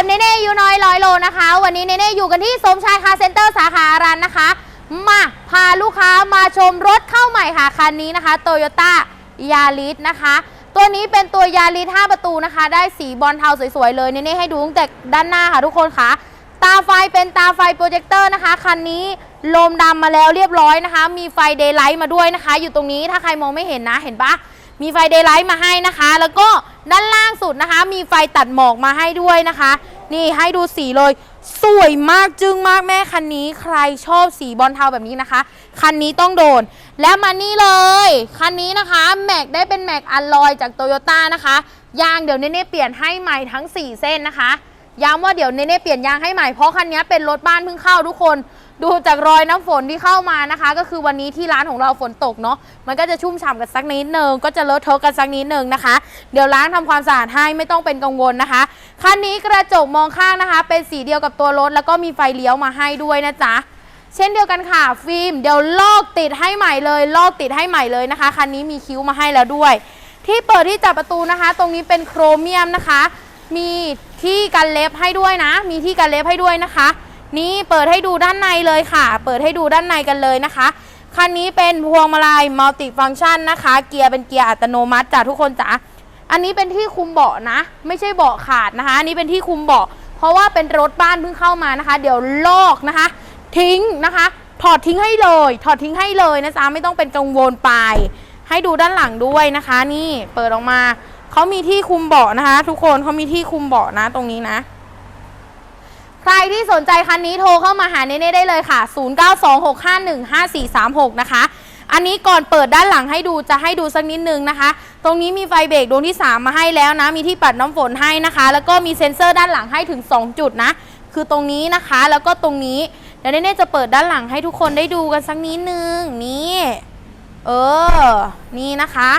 กับเนเน่ยูน้อยร้อยโลนะคะ วันนี้เนเน่อยู่กันที่สมชายคาเซ็นเตอร์สาขาอารันนะคะ มาพาลูกค้ามาชมรถเข้าใหม่ค่ะคันนี้นะคะโตโยต้ายาริสนะคะ ตัวนี้เป็นตัวยาริส5ประตูนะคะ ได้สีบอลเทาสวยๆเลยเนเน่ให้ดูตั้งแต่ด้านหน้าค่ะทุกคนค่ะ ตาไฟเป็นตาไฟโปรเจคเตอร์นะคะคันนี้โลมดำมาแล้วเรียบร้อยนะคะ มีไฟเดย์ไลท์มาด้วยนะคะ อยู่ตรงนี้ถ้าใครมองไม่เห็นนะเห็นปะ มีไฟเดย์ไลท์มาให้นะคะ แล้วก็ด้านล่างสุดนะคะ มีไฟตัดหมอกมาให้ด้วยนะคะ นี่ให้ดูสีเลย สวยมากจึงมากแม่คันนี้ ใครชอบสีบอลเทาแบบนี้นะคะ คันนี้ต้องโดน และมานี่เลย คันนี้นะคะแม็กได้เป็นแม็กอัลลอยจากโตโยต้านะคะยางเดี๋ยวเนเน่เปลี่ยนให้ใหม่ทั้ง 4 เส้นนะคะย้ำว่าเดี๋ยวเนเน่เปลี่ยนยางให้ใหม่เพราะคันนี้เป็นรถบ้านเพิ่งเข้าทุกคน ดูจากรอยน้ำฝนที่เข้ามานะคะ ก็คือวันนี้ที่ร้านของเราฝนตกเนาะมันก็จะชุ่มฉ่ำกันสักนิดนึงก็จะเลอะเทอะกันสักนิดนึงนะคะ เดี๋ยวล้างทำความสะอาดให้ไม่ต้องเป็นกังวลนะคะคันนี้กระจกมองข้างนะคะ เป็นสีเดียวกับตัวรถแล้วก็มีไฟเลี้ยวมาให้ด้วยนะจ๊ะเช่นเดียวกันค่ะฟิล์มเดี๋ยวลอกติดให้ใหม่เลย ลอกติดให้ใหม่เลยนะคะคันนี้มีคิ้วมาให้แล้วด้วย ที่เปิดที่จับประตูนะคะ ตรงนี้เป็นโครเมียมนะคะ มีที่กันเล็บให้ด้วยนะ มีที่กันเล็บให้ด้วยนะคะ นี่เปิดให้ดูด้านในเลยค่ะ เปิดให้ดูด้านในกันเลยนะคะ คันนี้เป็นพวงมาลัยมัลติฟังชันนะคะ เกียร์เป็นเกียร์อัตโนมัติจ้ะทุกคนจ๋าอันนี้เป็นที่คุมเบาะนะ ไม่ใช่เบาะขาดนะคะอันนี้เป็นที่คุมเบาะ เพราะว่าเป็นรถบ้านเพิ่งเข้ามานะคะ เดี๋ยวลอกนะคะ ทิ้งนะคะ ถอดทิ้งให้เลย ถอดทิ้งให้เลยนะจ๊ะไม่ต้องเป็นกังวลไป ให้ดูด้านหลังด้วยนะคะ นี่เปิดออกมาเขามีที่คุมเบาะนะคะ ทุกคนเขามีที่คุมเบาะนะตรงนี้นะ ใครที่สนใจคันนี้โทรเข้ามาหาเนเน่ได้เลยค่ะ 0926515436 นะคะ อันนี้ก่อนเปิดด้านหลังให้ดูจะให้ดูสักนิดนึงนะคะ ตรงนี้มีไฟเบรกดวงที่ 3 มาให้แล้วนะ มีที่ปัดน้ำฝนให้นะคะ แล้วก็มีเซ็นเซอร์ด้านหลังให้ถึง 2 จุดนะ คือตรงนี้นะคะ แล้วก็ตรงนี้ เดี๋ยวเนเน่จะเปิดด้านหลังให้ทุกคนได้ดูกันสักนิดนึง นี่ เออ นี่นะคะ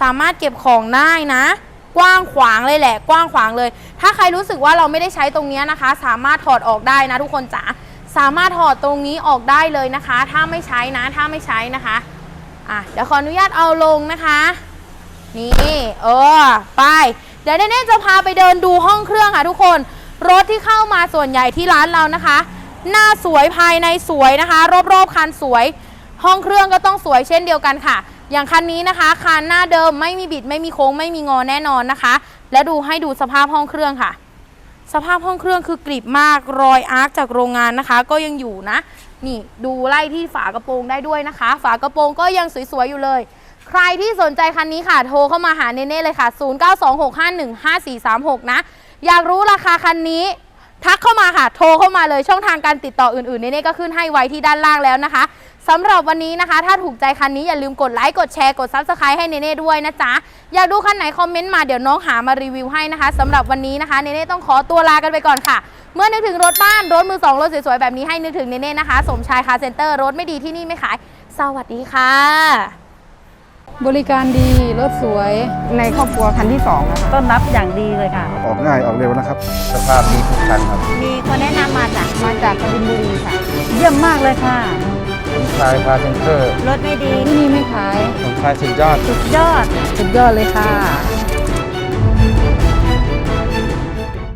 สามารถเก็บของได้นะ ขวางเลยแหละ กว้างขวางเลย ถ้าใครรู้สึกว่าเราไม่ได้ใช้ตรงนี้นะคะ สามารถถอดออกได้นะทุกคนจ๋าสามารถถอดตรงนี้ออกได้เลยนะคะ ถ้าไม่ใช้นะ ถ้าไม่ใช้นะคะอะเดี๋ยวขออนุญาตเอาลงนะคะ นี่เออไป เดี๋ยวเน่ๆจะพาไปเดินดูห้องเครื่องค่ะทุกคน รถที่เข้ามาส่วนใหญ่ที่ร้านเรานะคะ หน้าสวยภายในสวยนะคะ รอบๆคันสวย ห้องเครื่องก็ต้องสวยเช่นเดียวกันค่ะ อย่างคันนี้นะคะคันหน้าเดิมไม่มีบิดไม่มีโค้งไม่มีงอแน่นอนนะคะ และดูให้ดูสภาพห้องเครื่องค่ะ สภาพห้องเครื่องคือกริบมากรอยอาร์คจากโรงงานนะคะ ก็ยังอยู่นะ นี่ดูไล่ที่ฝากระโปรงได้ด้วยนะคะ ฝากระโปรงก็ยังสวยๆอยู่เลย ใครที่สนใจคันนี้ค่ะ โทรเข้ามาหาเนเน่เลยค่ะ 0926515436 นะ อยากรู้ราคาคันนี้ทักเข้ามาค่ะ โทรเข้ามาเลยช่องทางการติดต่ออื่นๆเนเน่ก็ขึ้นให้ไว้ที่ด้านล่างแล้วนะคะ สำหรับวันนี้นะคะ ถ้าถูกใจคันนี้อย่าลืมกดไลค์กดแชร์กดซับสไครต์ให้เนเน่ด้วยนะจ๊ะ อยากดูคันไหนคอมเมนต์มาเดี๋ยวน้องหามารีวิวให้นะคะสำหรับวันนี้นะคะเนเน่ต้องขอตัวลากันไปก่อนค่ะ เมื่อนึกถึงรถบ้านรถมือสองรถสวยๆแบบนี้ให้นึกถึงเนเน่นะคะ สมชายคาร์เซ็นเตอร์รถไม่ดีที่นี่ไม่ขาย สวัสดีค่ะ บริการดีรถสวยในครอบครัวคันที่สองนะคะ ต้อนรับอย่างดีเลยค่ะ ออกง่ายออกเร็วนะครับ สภาพดีทุกคันครับ มีคนแนะนำมาจากมาจากกบินบุรีค่ะ เยี่ยมมากเลยค่ะ ผมชายพาเซนเตอร์รถไม่ดีที่นี่ไม่ขายผมชายสุดยอด สุดยอด สุดยอดเลยค่ะ